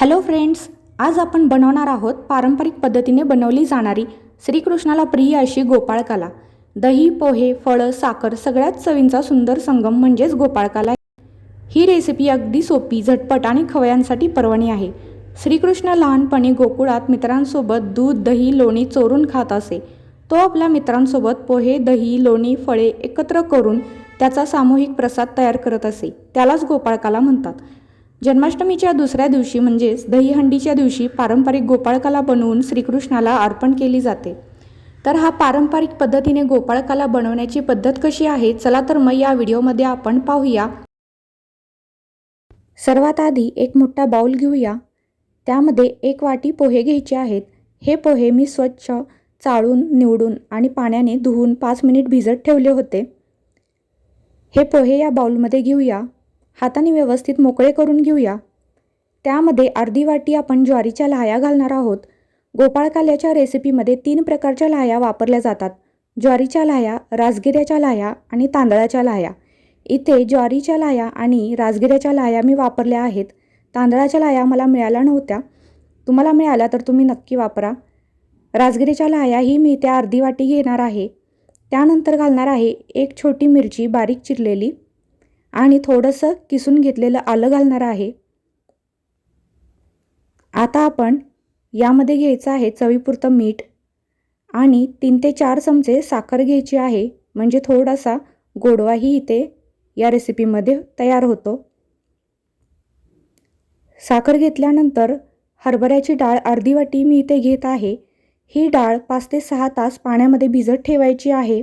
Hello friends आज आपण बनवणार आहोत पारंपरिक पद्धतीने बनवली जाणारी श्रीकृष्णाला प्रिय अशी गोपाळकाला. दही पोहे फळं साखर सगळ्यात चवींचा सुंदर संगम म्हणजेच गोपाळकाला. ही रेसिपी अगदी सोपी झटपट आणि खवयांसाठी पर्वणी आहे. श्रीकृष्ण लहानपणी गोकुळात मित्रांसोबत दूध दही लोणी चोरून खात असे. तो आपल्या मित्रांसोबत पोहे दही लोणी फळे एकत्र करून त्याचा सामूहिक प्रसाद तयार करत असे. त्यालाच गोपाळकाला म्हणतात. जन्माष्टमीच्या दुसऱ्या दिवशी म्हणजेच दहीहंडीच्या दिवशी पारंपरिक गोपाळकाला बनवून श्रीकृष्णाला अर्पण केली जाते. तर हा पारंपरिक पद्धतीने गोपाळकाला बनवण्याची पद्धत कशी आहे? चला तर मग या व्हिडिओमध्ये आपण पाहूया. सर्वात आधी एक मोठा बाऊल घेऊया. त्यामध्ये एक वाटी पोहे घ्यायचे आहेत. हे पोहे मी स्वच्छ चाळून निवडून आणि पाण्याने धुवून पाच मिनिट भिजत ठेवले होते. हे पोहे या बाऊलमध्ये घेऊया. हाताने व्यवस्थित मोकळे करून घेऊया. त्यामध्ये अर्धी वाटी आपण ज्वारीच्या लाह्या घालणार आहोत. गोपाळकाल्याच्या रेसिपीमध्ये तीन प्रकारच्या लाह्या वापरल्या जातात. ज्वारीच्या लाह्या राजगिऱ्याच्या लाह्या आणि तांदळाच्या लाह्या. इथे ज्वारीच्या लाह्या आणि राजगिऱ्याच्या लाह्या मी वापरल्या आहेत. तांदळाच्या लाह्या मला मिळाल्या नव्हत्या. तुम्हाला मिळाल्या तर तुम्ही नक्की वापरा. राजगिरीच्या लाह्याही मी त्या अर्धी वाटी घेणार आहे. त्यानंतर घालणार आहे एक छोटी मिरची बारीक चिरलेली. आणि थोडंसं किसून घेतलेलं आलं घालणार आहे. आता आपण यामध्ये घ्यायचं आहे चवीपुरतं मीठ आणि तीन ते चार चमचे साखर घ्यायची आहे. म्हणजे थोडासा गोडवाही इथे या रेसिपीमध्ये तयार होतो. साखर घेतल्यानंतर हरभऱ्याची डाळ अर्धी वाटी मी इथे घेत आहे. ही डाळ पाच ते सहा तास पाण्यामध्ये भिजत ठेवायची आहे.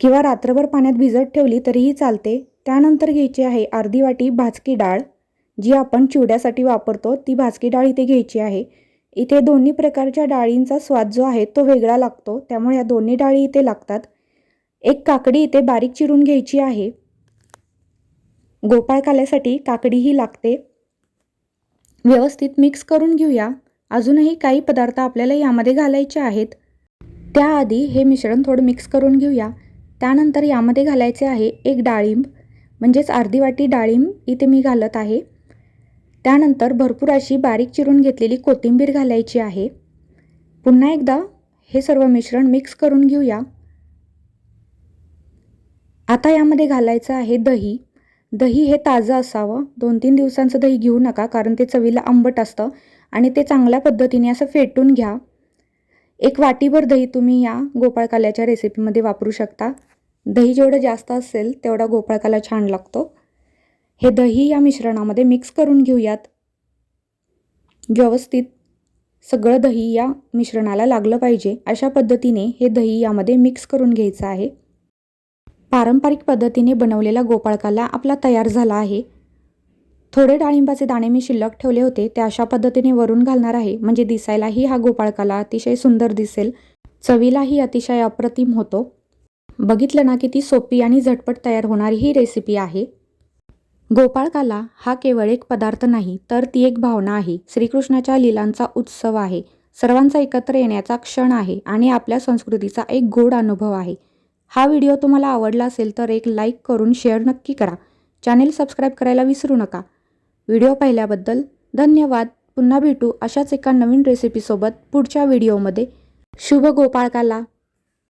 किंवा रात्रभर पाण्यात भिजत ठेवली तरीही चालते त्यानंतर घ्यायची आहे अर्धी वाटी भाजकी डाळ. जी आपण चिवड्यासाठी वापरतो ती भाजकी डाळ इथे घ्यायची आहे. इथे दोन्ही प्रकारच्या डाळींचा स्वाद जो आहे तो वेगळा लागतो त्यामुळे या दोन्ही डाळी इथे लागतात. एक काकडी इथे बारीक चिरून घ्यायची आहे. गोपाळ काल्यासाठी काकडीही लागते. व्यवस्थित मिक्स करून घेऊया. अजूनही काही पदार्थ आपल्याला यामध्ये घालायचे आहेत. त्याआधी हे मिश्रण थोडं मिक्स करून घेऊया. त्यानंतर यामध्ये घालायचे आहे एक डाळिंब म्हणजेच अर्धी वाटी डाळिंब इथे मी घालत आहे. त्यानंतर भरपूर अशी बारीक चिरून घेतलेली कोथिंबीर घालायची आहे. पुन्हा एकदा हे सर्व मिश्रण मिक्स करून घेऊया. आता यामध्ये घालायचं आहे दही. दही हे ताजं असावं. दोन तीन दिवसांचं दही घेऊ नका कारण ते चवीला आंबट असतं आणि ते चांगल्या पद्धतीने असं फेटून घ्या. एक वाटीभर दही तुम्ही या गोपाळकाल्याच्या रेसिपीमध्ये वापरू शकता. दही जेवढं जास्त असेल तेवढा गोपाळकाला छान लागतो. हे दही या मिश्रणामध्ये मिक्स करून घेऊयात. व्यवस्थित सगळं दही या मिश्रणाला लागलं पाहिजे. अशा पद्धतीने हे दही यामध्ये मिक्स करून घ्यायचं आहे. पारंपरिक पद्धतीने बनवलेला गोपाळकाला आपला तयार झाला आहे. थोडे डाळिंबाचे दाणे मी शिल्लक ठेवले होते ते अशा पद्धतीने वरून घालणार आहे. म्हणजे दिसायलाही हा गोपाळकाला अतिशय सुंदर दिसेल. चवीलाही अतिशय अप्रतिम होतो. बघितलं ना किती सोपी आणि झटपट तयार होणारी ही रेसिपी आहे. गोपाळकाला हा केवळ एक पदार्थ नाही तर ती एक भावना आहे. श्रीकृष्णाच्या लीलांचा उत्सव आहे. सर्वांचा एकत्र येण्याचा क्षण आहे आणि आपल्या संस्कृतीचा एक गोड अनुभव आहे. हा व्हिडिओ तुम्हाला आवडला असेल तर एक लाईक करून शेअर नक्की करा. चॅनेल सबस्क्राईब करायला विसरू नका. व्हिडिओ पाहिल्याबद्दल धन्यवाद. पुन्हा भेटू अशाच एका नवीन रेसिपीसोबत पुढच्या व्हिडिओमध्ये. शुभ गोपाळकाला.